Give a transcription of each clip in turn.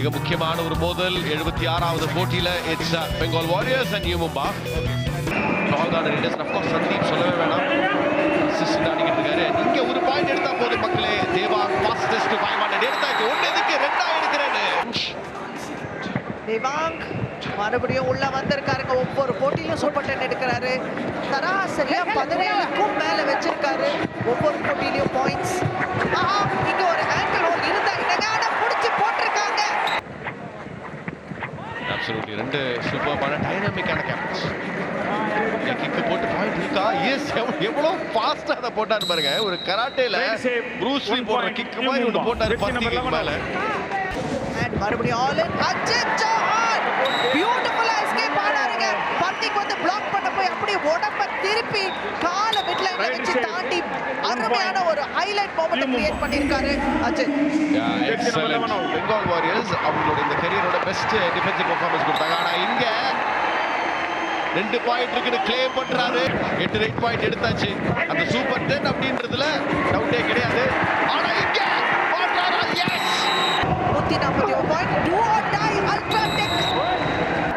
மிக முக்கியமான ஒரு மோதல். எழுபத்தி ஆறாவது போட்டியில it's Bengal warriors and U Mumba tall raiders of course Sandeep சொல்லவே வேணாம். அசிஸ்டன்ட் ஆடிக்கிட்டு இருக்காரு. இங்க ஒரு பாயிண்ட் எடுத்தா போதும் மக்களே. தேவா ஃபாஸ்டஸ்ட் ஃபைவ் ஹண்ட்ரட் எடுத்தாச்சு. ஒன்னு எதுக்கு? ரெண்டா எடுக்கிறேன்னு. தேவாங் மறுபடியும் உள்ள வந்திருக்காருங்க ஒவ்வொரு போட்டியிலும் சூப்பர் டென் எடுக்கிறாரு. சராசரியா பதினேழுக்கும் மேல வச்சிருக்காரு. ஒவ்வொரு போட்டியிலும் அப்சல்யூட்லி ரெண்டு சூப்பர்பான டைனாமிக்கான கேப்டன்ஸ் கிக்கு போட்டு பாயிண்ட் இருக்கா? எஸ் எவ்வளவு ஃபாஸ்டா அதை போட்டாரு பாருங்க. ஒரு கராட்டேல Right save. Bruce Lee One போடுற point. கிக் மாதிரி ஒன்று போட்டாரு பத்து மேல. மறுபடியும் ஆல் இன் அஜித் சௌஹான் பியூட்டிஃபுல்லா எஸ்கேப் ஆனாருங்க பந்திக்கு வந்து பிளாக் பண்ண போய் அப்படியே உடம்ப திருப்பி கால மிட் லைன்ல வச்சு. தாண்டி அருமையான. ஒரு ஹைலைட் மொமெண்ட் கிரியேட் பண்ணிருக்காரு அஜித். எக்ஸலன்ட் பெங்கால் வாரியர்ஸ் அவங்களோட இந்த கெரியரோட பெஸ்ட் டிஃபென்சிவ் பெர்ஃபார்மன்ஸ் கொடுத்தாங்க. ஆனா இங்க ரெண்டு பாயிண்ட் இருக்குன்னு கிளைம் பண்றாரு. எட்டு ரைட் பாயிண்ட் எடுத்தாச்சு. அந்த சூப்பர் டென் அப்படின்றதுல டவுட்டே கிடையாது. ஆனா இங்க எஸ் நூத்தி நாற்பத்தி ஒரு point two are tie ultra tech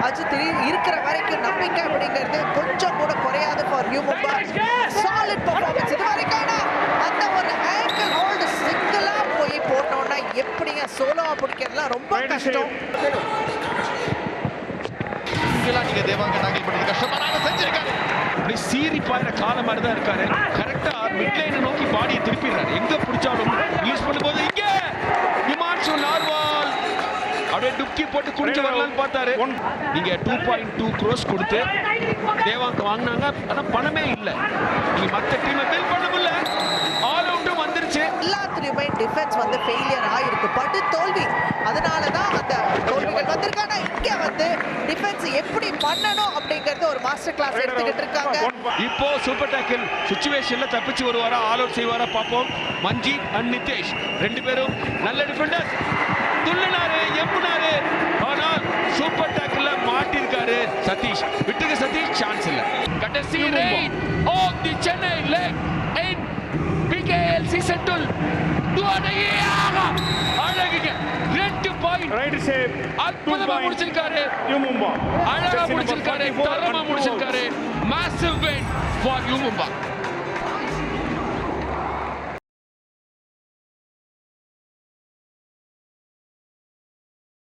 Ajith இரு- இருக்கிற வரைக்கும் நம்பிக்கை அப்படிங்கிறது கொஞ்சம் கூட குறையாது. For U Mumba solid performance இது வரைக்கான அந்த ஒரு ஆங்கிள் ஹோல்டு சிங்கிளா போய் போட்டோம்னா எப்படிங்க சோலோவா பிடிக்கிறதுலாம் ரொம்ப கஷ்டம். இங்கெல்லாம் நீங்க தேவாங்க டேக்கிள் பண்றது கஷ்டம் ஆனா அவர் செஞ்சிருக்காரு. அப்படி சீறி பாயிற கால மாதிரி தான் இருக்காரு கரெக்டா மிட் லைனை நோக்கி பாடியை திருப்பிடுறாரு. எங்க பிடிச்சாலும் ரிலீஸ் பண்ணும்போது அப்படியே டுக்கி போட்டு குடிச்சு வரலாம்னு பார்த்தாரு. நீங்க டூ பாயிண்ட் டூ க்ரோஸ் கொடுத்து தேவாங்க வாங்கினாங்க. ஆனா பணமே இல்லை. நீங்க மத்த டீமை பில் பண்ண முடியல ஆல் அவுட்டும் வந்துருச்சு. எல்லாத்துலயுமே டிஃபென்ஸ் வந்து ஃபெயிலியர் ஆயிருக்கு படு தோல்வி. அதனால தான் அந்த தோல்விகள் வந்திருக்காங்க இங்க வந்து டிஃபென்ஸ் எப்படி பண்ணணும் அப்படிங்கறது ஒரு மாஸ்டர் கிளாஸ் எடுத்துக்கிட்டு இருக்காங்க. இப்போ சூப்பர் டேக்கிள் சுச்சுவேஷன்ல தப்பிச்சு வருவாரா? ஆல் அவுட் செய்வாரா? பார்ப்போம். மஞ்சித் அண்ட் நிதேஷ். ரெண்டு பேரும் நல்ல டிஃபெண்டர் சதீஷ் விட்டுக்கு சதீஷ் சான்ஸ் இல்ல. கடைசி rain of the Chennai leg in PKL season 12 அழகுங்க. ரெண்டு பாயிண்ட் Right save. அற்புதமா முடிச்சிருக்காரு. Yumumba. அழகா முடிச்சிருக்காரு. 44 தரமா முடிச்சிருக்காரு. Massive win for U Mumba